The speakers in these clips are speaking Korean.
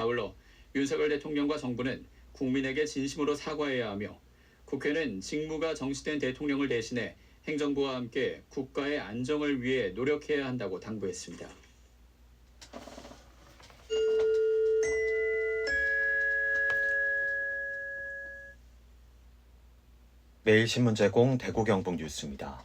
아울러 윤석열 대통령과 정부는 국민에게 진심으로 사과해야 하며 국회는 직무가 정시된 대통령을 대신해 행정부와 함께 국가의 안정을 위해 노력해야 한다고 당부했습니다. 매일신문 제공 대구 경북 뉴스입니다.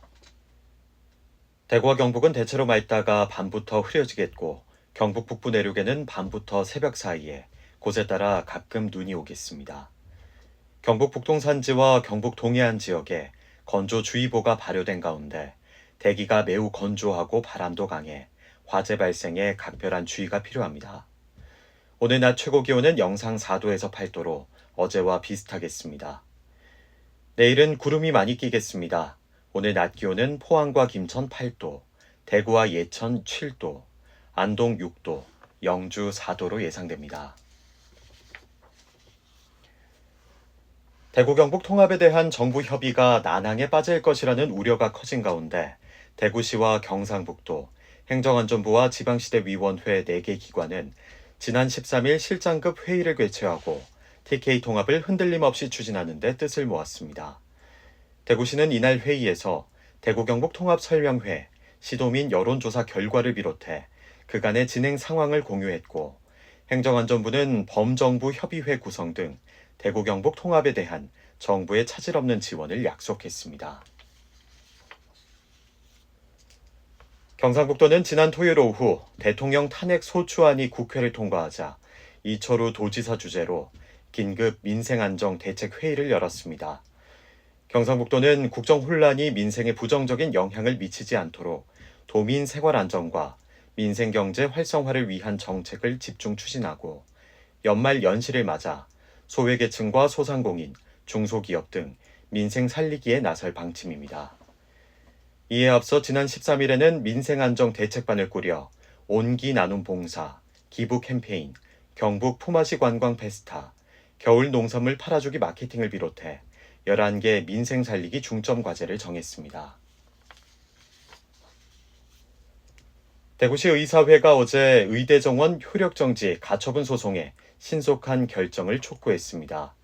대구와 경북은 대체로 맑다가 밤부터 흐려지겠고 경북 북부 내륙에는 밤부터 새벽 사이에 곳에 따라 가끔 눈이 오겠습니다. 경북 북동 산지와 경북 동해안 지역에 건조주의보가 발효된 가운데 대기가 매우 건조하고 바람도 강해 화재 발생에 각별한 주의가 필요합니다. 오늘 낮 최고 기온은 영상 4도에서 8도로 어제와 비슷하겠습니다. 내일은 구름이 많이 끼겠습니다. 오늘 낮 기온은 포항과 김천 8도, 대구와 예천 7도, 안동 6도, 영주 4도로 예상됩니다. 대구 경북 통합에 대한 정부 협의가 난항에 빠질 것이라는 우려가 커진 가운데 대구시와 경상북도, 행정안전부와 지방시대위원회 4개 기관은 지난 13일 실장급 회의를 개최하고 TK 통합을 흔들림 없이 추진하는 데 뜻을 모았습니다. 대구시는 이날 회의에서 대구 경북 통합 설명회, 시도민 여론조사 결과를 비롯해 그간의 진행 상황을 공유했고 행정안전부는 범정부 협의회 구성 등 대구 경북 통합에 대한 정부의 차질 없는 지원을 약속했습니다. 경상북도는 지난 토요일 오후 대통령 탄핵 소추안이 국회를 통과하자 이철우 도지사 주재로 긴급 민생안정 대책 회의를 열었습니다. 경상북도는 국정 혼란이 민생에 부정적인 영향을 미치지 않도록 도민 생활 안정과 민생 경제 활성화를 위한 정책을 집중 추진하고 연말 연시를 맞아 소외계층과 소상공인, 중소기업 등 민생 살리기에 나설 방침입니다. 이에 앞서 지난 13일에는 민생안정 대책반을 꾸려 온기 나눔 봉사, 기부 캠페인, 경북 품앗이 관광 페스타, 겨울 농산물 팔아주기 마케팅을 비롯해 11개 민생 살리기 중점 과제를 정했습니다. 대구시 의사회가 어제 의대 정원 효력 정지 가처분 소송에 신속한 결정을 촉구했습니다.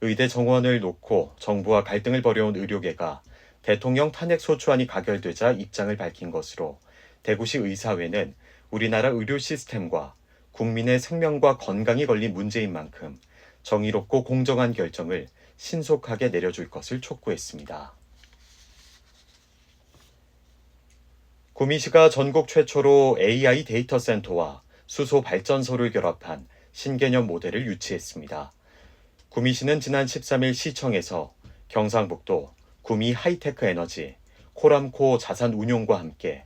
의대 정원을 놓고 정부와 갈등을 벌여온 의료계가 대통령 탄핵 소추안이 가결되자 입장을 밝힌 것으로 대구시 의사회는 우리나라 의료 시스템과 국민의 생명과 건강이 걸린 문제인 만큼 정의롭고 공정한 결정을 신속하게 내려줄 것을 촉구했습니다. 구미시가 전국 최초로 AI 데이터 센터와 수소 발전소를 결합한 신개념 모델을 유치했습니다. 구미시는 지난 13일 시청에서 경상북도 구미 하이테크 에너지, 코람코 자산 운용과 함께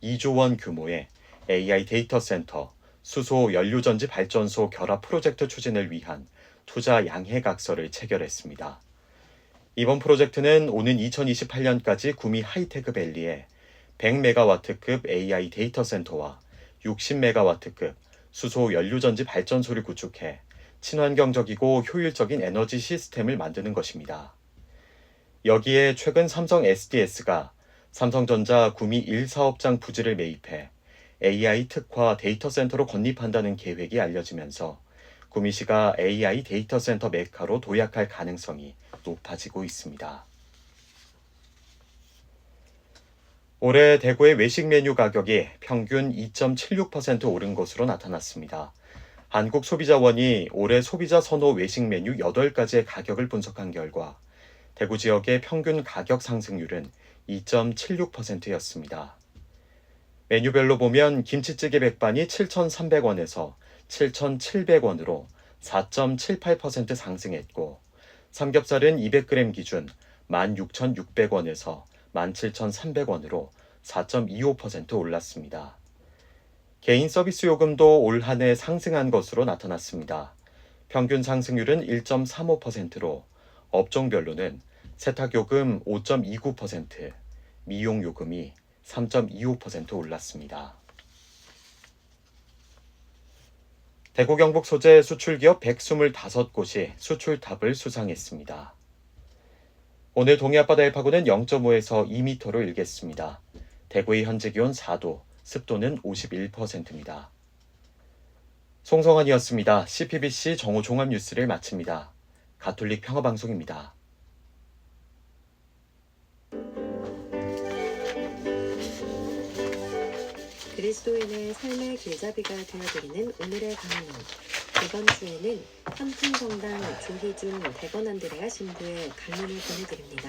2조 원 규모의 AI 데이터 센터, 수소 연료전지 발전소 결합 프로젝트 추진을 위한 투자 양해각서를 체결했습니다. 이번 프로젝트는 오는 2028년까지 구미 하이테크 밸리에 100메가와트급 AI 데이터 센터와 60메가와트급 수소 연료전지 발전소를 구축해 친환경적이고 효율적인 에너지 시스템을 만드는 것입니다. 여기에 최근 삼성 SDS가 삼성전자 구미 1사업장 부지를 매입해 AI 특화 데이터 센터로 건립한다는 계획이 알려지면서 구미시가 AI 데이터 센터 메카로 도약할 가능성이 높아지고 있습니다. 올해 대구의 외식 메뉴 가격이 평균 2.76% 오른 것으로 나타났습니다. 한국소비자원이 올해 소비자 선호 외식 메뉴 8가지의 가격을 분석한 결과 대구 지역의 평균 가격 상승률은 2.76%였습니다. 메뉴별로 보면 김치찌개 백반이 7,300원에서 7,700원으로 4.78% 상승했고 삼겹살은 200g 기준 16,600원에서 17,300원으로 4.25% 올랐습니다. 개인 서비스 요금도 올 한 해 상승한 것으로 나타났습니다. 평균 상승률은 1.35%로 업종별로는 세탁요금 5.29%, 미용요금이 3.25% 올랐습니다. 대구 경북 소재 수출기업 125곳이 수출탑을 수상했습니다. 오늘 동해 앞바다의 파고는 0.5에서 2m로 일겠습니다. 대구의 현재 기온 4도, 습도는 51%입니다. 송성환이었습니다. CPBC 정오 종합 뉴스를 마칩니다. 가톨릭 평화 방송입니다. 그리스도인의 삶의 길잡이가 되어드리는 오늘의 강론. 이번 주에는 삼풍성당 조희준 대건 안드레아 신부의 강론을 보내드립니다.